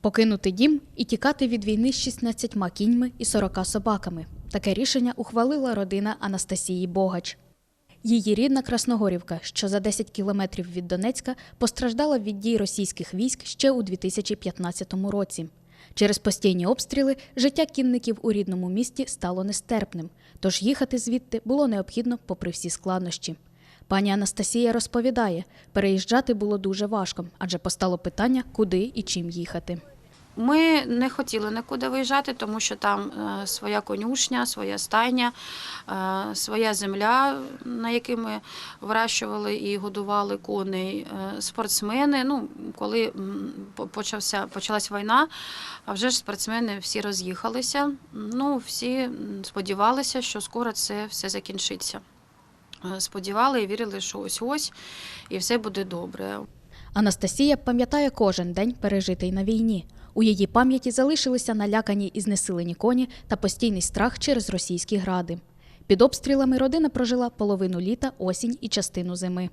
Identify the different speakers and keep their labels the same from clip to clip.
Speaker 1: Покинути дім і тікати від війни з 16 кіньми і 40 собаками. Таке рішення ухвалила родина Анастасії Богач. Її рідна Красногорівка, що за 10 кілометрів від Донецька, постраждала від дій російських військ ще у 2015 році. Через постійні обстріли життя кінників у рідному місті стало нестерпним, тож їхати звідти було необхідно попри всі складнощі. Пані Анастасія розповідає, переїжджати було дуже важко, адже постало питання, куди і чим їхати.
Speaker 2: Ми не хотіли нікуди виїжджати, тому що там е, своя конюшня, своя стайня, е, своя земля, на якій ми вирощували і годували коней, е, спортсмени. Ну, коли почався, почалась війна, а вже ж спортсмени всі роз'їхалися. Ну, всі сподівалися, що скоро це все закінчиться. Е, Сподівали і вірили, що ось-ось і все буде добре.
Speaker 1: Анастасія пам'ятає кожен день, пережитий на війні. У її пам'яті залишилися налякані і знесилені коні та постійний страх через російські гради. Під обстрілами родина прожила половину літа, осінь і частину зими.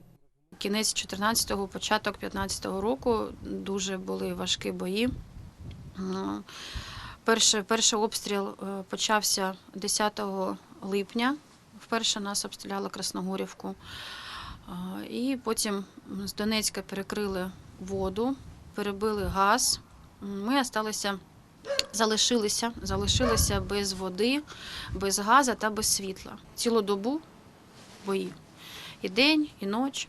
Speaker 2: Кінець 14-го, початок 15-го року дуже були важкі бої. Е, Перший, перший обстріл е, почався 10 липня. Вперше нас обстріляли Красногорівку. І потім з Донецька перекрили воду, перебили газ. Ми осталися, залишилися, залишилися без води, без газу та без світла. Цілу добу бої. І день, і ніч.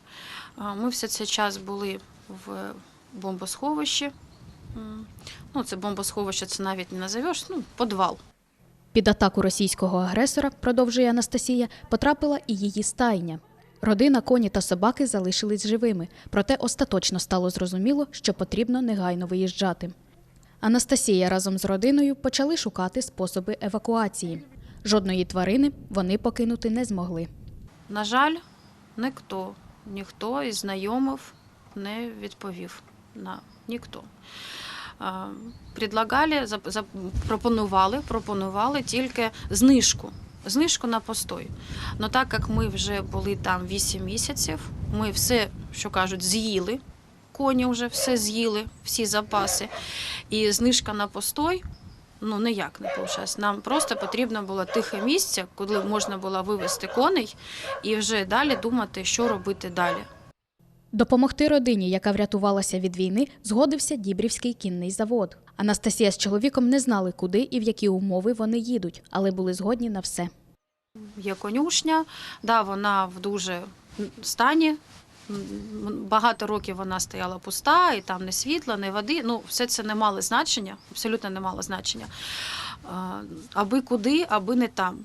Speaker 2: Ми все цей час були в бомбосховищі. Ну, це бомбосховище, це навіть не назовеш, ну, підвал.
Speaker 1: Під атаку російського агресора, продовжує Анастасія, потрапила і її стайня. Родина, коні та собаки залишились живими, проте остаточно стало зрозуміло, що потрібно негайно виїжджати. Анастасія разом з родиною почали шукати способи евакуації. Жодної тварини вони покинути не змогли. на
Speaker 2: жаль, ніхто, ніхто із знайомих не відповів на ніхто. Предлагали, пропонували, пропонували тільки знижку. Знижку на постой. Ну так як ми вже були там 8 місяців, ми все, що кажуть, з'їли. Коні вже все з'їли, всі запаси. І знижка на постой ну ніяк не вийшло. Нам просто потрібно було тихе місце, куди можна було вивезти коней і вже далі думати, що робити далі.
Speaker 1: Допомогти родині, яка врятувалася від війни, згодився Дібрівський кінний завод. Анастасія з чоловіком не знали, куди і в які умови вони їдуть, але були згодні на все.
Speaker 2: Є конюшня, да, вона в дуже стані. Багато років вона стояла пуста, і там не світла, не води. Ну, все це не мало значення, абсолютно не мало значення. Аби куди, аби не там.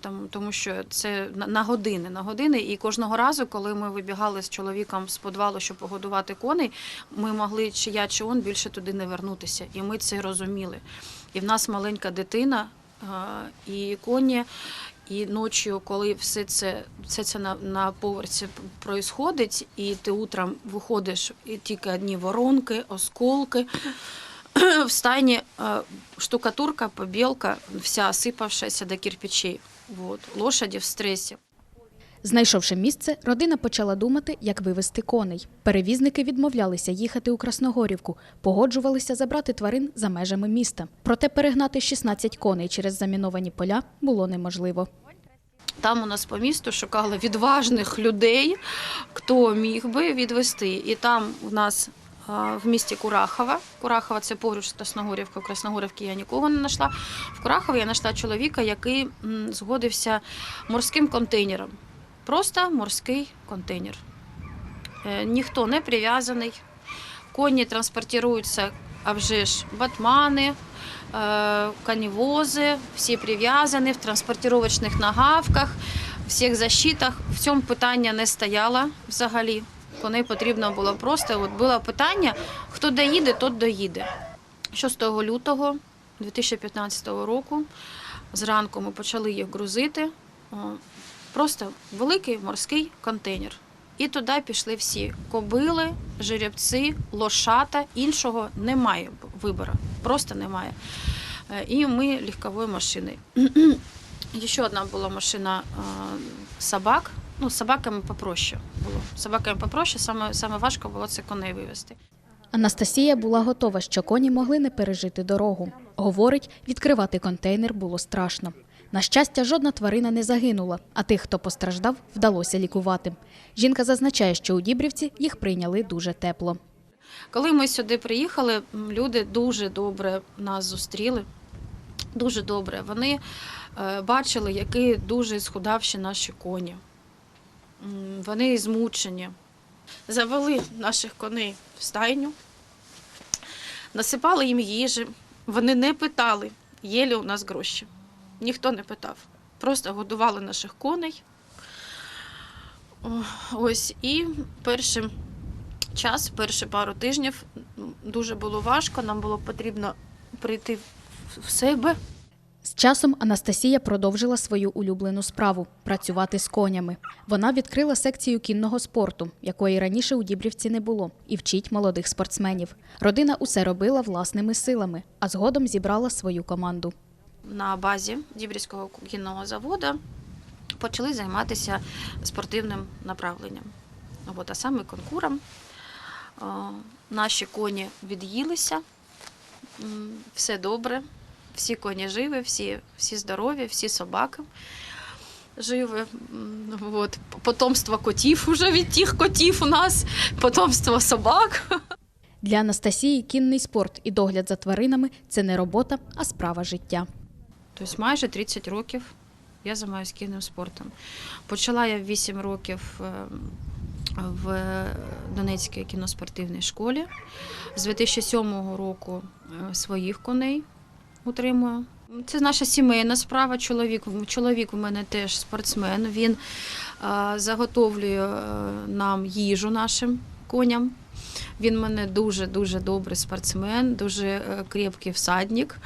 Speaker 2: Тому, тому що це на, години, на години. І кожного разу, коли ми вибігали з чоловіком з підвалу, щоб погодувати коней, ми могли чи я, чи он більше туди не вернутися. І ми це розуміли. І в нас маленька дитина, і коні. І ночі, коли все це, все це на, на поверсі происходить, і ти утром виходиш, і тільки одні воронки, осколки. В стайні е, штукатурка, побілка, вся осипавшаяся до кирпичей. Вот. Лошаді в стресі.
Speaker 1: Знайшовши місце, родина почала думати, як вивезти коней. Перевізники відмовлялися їхати у Красногорівку, погоджувалися забрати тварин за межами міста. Проте перегнати 16 коней через заміновані поля було неможливо.
Speaker 2: Там у нас по місту шукали відважних людей, хто міг би відвести. І там у нас в місті Курахова. Курахова це поруч з Красногорівкою. В Красногорівці я нікого не знайшла. В Курахові я знайшла чоловіка, який згодився морським контейнером. Просто морський контейнер. Е, Ніхто не прив'язаний. Коні транспортуються, а вже ж батмани, е, коневози, всі прив'язані в транспортировочних нагавках, всіх защитах. В цьому питання не стояло взагалі. Коней потрібно було просто, от було питання, хто доїде, тот доїде. 6 лютого 2015 року зранку ми почали їх грузити. Просто великий морський контейнер. І туди пішли всі кобили, жеребці, лошата. Іншого немає вибору, просто немає. Е, І ми легковою машиною. Ще одна була машина е, собак. Ну, з собаками попроще було. З собаками попроще, саме, саме важко було це коней вивезти.
Speaker 1: Анастасія була готова, що коні могли не пережити дорогу. Говорить, відкривати контейнер було страшно. На щастя, жодна тварина не загинула, а тих, хто постраждав, вдалося лікувати. Жінка зазначає, що у Дібрівці їх прийняли дуже тепло.
Speaker 2: Коли ми сюди приїхали, люди дуже добре нас зустріли. Дуже добре. Вони е, бачили, які дуже схудавші наші коні. Вони змучені. Завели наших коней в стайню, насипали їм їжі. Вони не питали, є ли у нас гроші. Ніхто не питав. Просто годували наших коней. Ось і першим час, перші пару тижнів дуже було важко. Нам було потрібно прийти в себе.
Speaker 1: З часом Анастасія продовжила свою улюблену справу працювати з конями. Вона відкрила секцію кінного спорту, якої раніше у Дібрівці не було, і вчить молодих спортсменів. Родина усе робила власними силами, а згодом зібрала свою команду.
Speaker 2: на базі Дібрівського кінного заводу почали займатися спортивним направленням. А саме конкуром. Е, Наші коні від'їлися, все добре, всі коні живі, всі, всі здорові, всі собаки живі. От. Потомство котів уже від тих котів у нас, потомство собак.
Speaker 1: Для Анастасії кінний спорт і догляд за тваринами це не робота, а справа життя.
Speaker 2: Тобто майже 30 років я займаюся кінним спортом. Почала я в 8 років е, в Донецькій кіноспортивній школі. З 2007 року е, своїх коней утримую. Це наша сімейна справа. Чоловік, чоловік у мене теж спортсмен. Він е, заготовлює е, нам їжу нашим коням. Він мене дуже дуже добрий спортсмен, дуже е, крепкий всадник.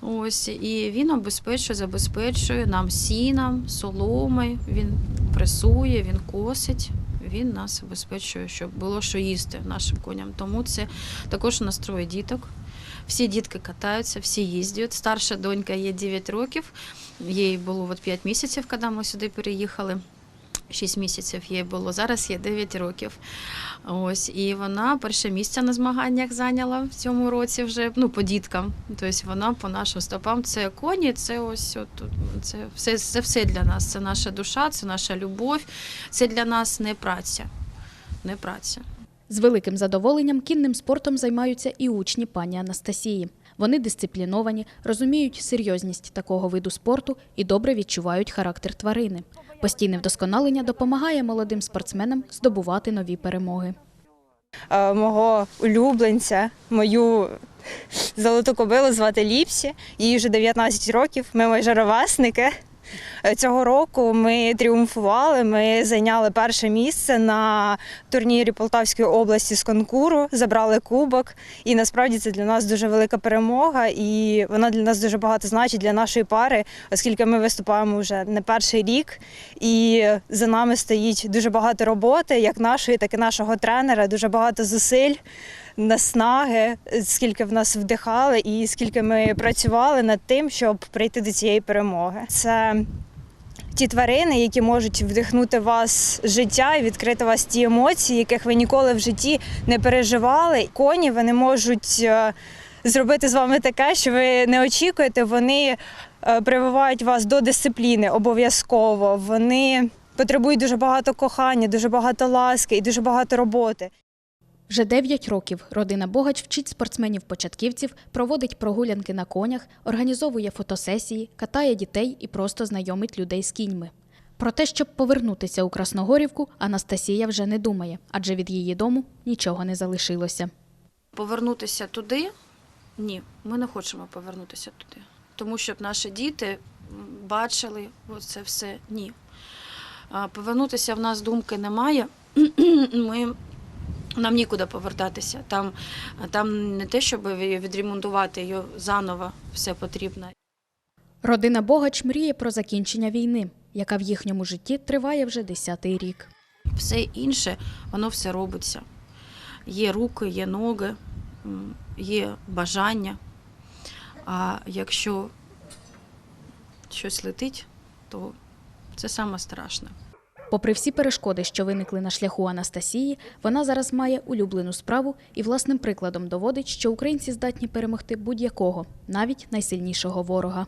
Speaker 2: Ось і він обезпечує, забезпечує нам сіном, соломою. Він пресує, він косить. Він нас обезпечує, щоб було що їсти нашим коням. Тому це також у нас троє діток. Всі дітки катаються, всі їздять. Старша донька є 9 років. Їй було от 5 місяців, коли ми сюди переїхали. 6 місяців їй було. Зараз є 9 років. Ось і вона перше місце на змаганнях зайняла в цьому році вже ну по діткам. Тобто вона по нашим стопам. Це коні, це ось от, це все, це все для нас. Це наша душа, це наша любов. Це для нас не праця. Не праця.
Speaker 1: З великим задоволенням кінним спортом займаються і учні пані Анастасії. Вони дисципліновані, розуміють серйозність такого виду спорту і добре відчувають характер тварини. Постійне вдосконалення допомагає молодим спортсменам здобувати нові перемоги.
Speaker 3: мого улюбленця, мою золоту кобилу звати Ліпсі. Їй вже 19 років. Ми майже ровесники. Е, Цього року ми тріумфували. Ми зайняли перше місце на турнірі Полтавської області з конкуру, забрали кубок. І насправді це для нас дуже велика перемога, і вона для нас дуже багато значить для нашої пари, оскільки ми виступаємо вже не перший рік. І за нами стоїть дуже багато роботи, як нашої, так і нашого тренера, дуже багато зусиль, наснаги, скільки в нас вдихали, і скільки ми працювали над тим, щоб прийти до цієї перемоги. Це ті тварини, які можуть вдихнути в вас життя і відкрити вас ті емоції, яких ви ніколи в житті не переживали. Коні вони можуть е, зробити з вами таке, що ви не очікуєте. Вони е, прививають вас до дисципліни обов'язково. Вони потребують дуже багато кохання, дуже багато ласки і дуже багато роботи.
Speaker 1: Вже 9 років родина Богач вчить спортсменів-початківців, проводить прогулянки на конях, організовує фотосесії, катає дітей і просто знайомить людей з кіньми. Про те, щоб повернутися у Красногорівку, Анастасія вже не думає, адже від її дому нічого не залишилося.
Speaker 2: Повернутися туди ні, ми не хочемо повернутися туди. Тому щоб наші діти бачили це все ні. Повернутися в нас думки немає. Ми, нам нікуди повертатися. Там, там не те, щоб відремонтувати його заново, все потрібно.
Speaker 1: Родина Богач мріє про закінчення війни, яка в їхньому житті триває вже 10-й рік.
Speaker 2: Все інше, воно все робиться. Є руки, є ноги, є бажання. А якщо щось летить, то це саме страшне.
Speaker 1: Попри всі перешкоди, що виникли на шляху Анастасії, вона зараз має улюблену справу і власним прикладом доводить, що українці здатні перемогти будь-якого, навіть найсильнішого ворога.